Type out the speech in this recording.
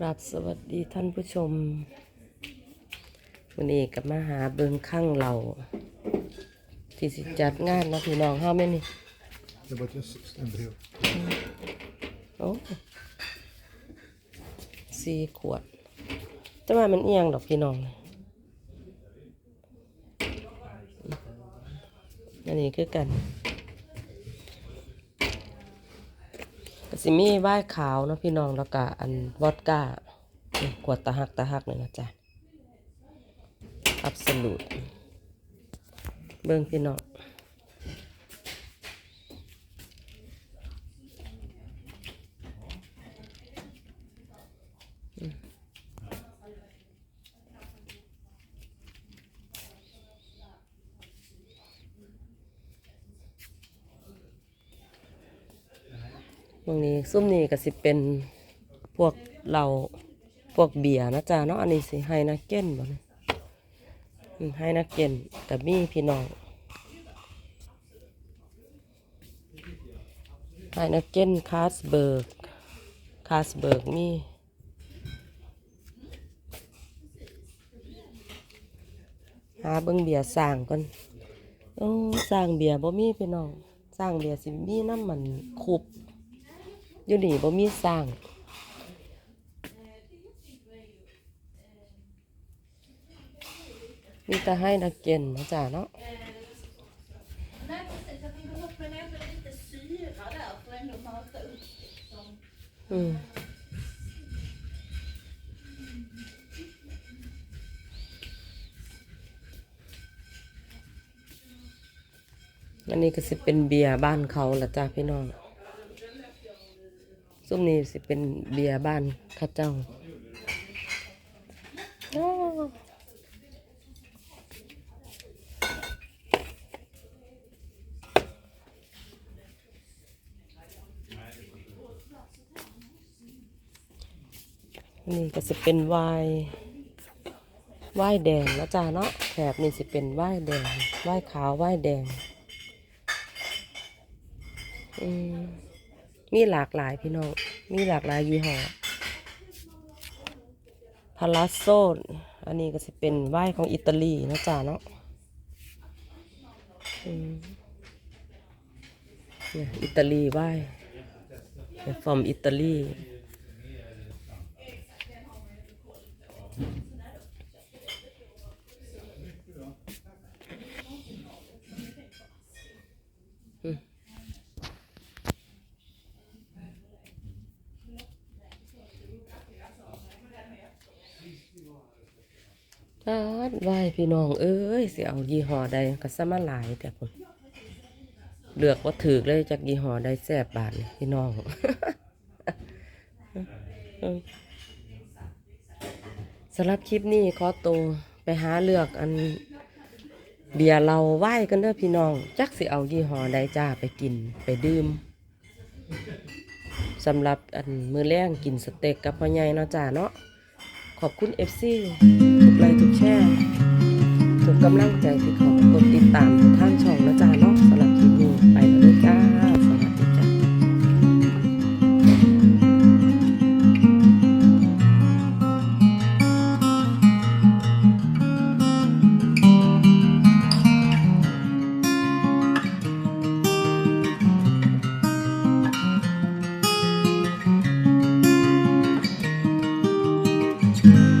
กราบสวัสดีท่านผู้ชมวันนี้กับมาหาเบิงข้างเราที่สิจัดงานนะพี่น้องเฮาแม่นี่ Jag bara just stand here. โอ้สี่ขวด แต่ว่ามันเอียงดอกพี่น้อง อันนี้คือกัน สิมีว่ายขาวเนาะพี่น้องแล้วก็อันวอดก้าขวดตะหักตะหักเลยนะจ๊ะอับสลูดเบิ่งพี่น้อง ตรงนี้ซุ้มนี้ก็สิเป็นพวกเราพวกเบียร์นะจ๊ะเนาะอันนี้สิไฮนักเก้นบ่เนี่ยไฮนักเก้นกับมี่พี่น้องไฮนักเก้นคาสเบิร์กคาสเบิร์กมี่หาเบิ่งเบียร์สร้างก่อนโอ้สร้างเบียร์บ่มีพี่น้องสร้างเบียร์สิมีน้ำมันคุบ อยู่นี่บ่มีสร้างมีแต่ให้นักเก็นนะจ๊ะเนาะอืมอันนี้ก็จะเป็นเบียร์บ้านเขาละจ้าพี่น้อง ซุ่มนี้สิเป็นเบียร์บ้านข้าเจ้าอนนี้ก็สิเป็นไวน์ไวน์แดงนะจ้าเนาะแถบนี้สิเป็นไวน์แดงไวน์ขาวไวน์แดง อืม มีหลากหลายพี่น้อง มีหลากหลายยี่ห้อพาลาโซอันนี้ก็จะเป็นไหว้ของอิตาลีนะจ๊ะเนาะอืมเนี่ยอิตาลีไหว้ฟอร์มอิตาลีอืม ทาดไว้พี่น้อง เอ้ยสิเอายี่ห้อใดก็สมาหลายแต่ผมเลือกว่าถือเลยจากยี่ห้อใดแซ่บบาทนี่พี่น้องสำหรับคลิปนี้ขอตัวไปหาเลือกอันเบียร์เราไหว้กันเด้อพี่น้อง จักสิเอายี่ห้อใดจ้าไปกินไปดื่มสำหรับอันมือแรงกินสเต็กกับพ่อใหญ่เนาะจ้าเนาะขอบคุณเอฟซี ค์ทุกแช่ทุกกำลังใจที่ขอกดติดตามท่านช่องนะจ๊ะเนาะสำหรับคลิปนี้ไปแล้วด้วยจ้า嗯。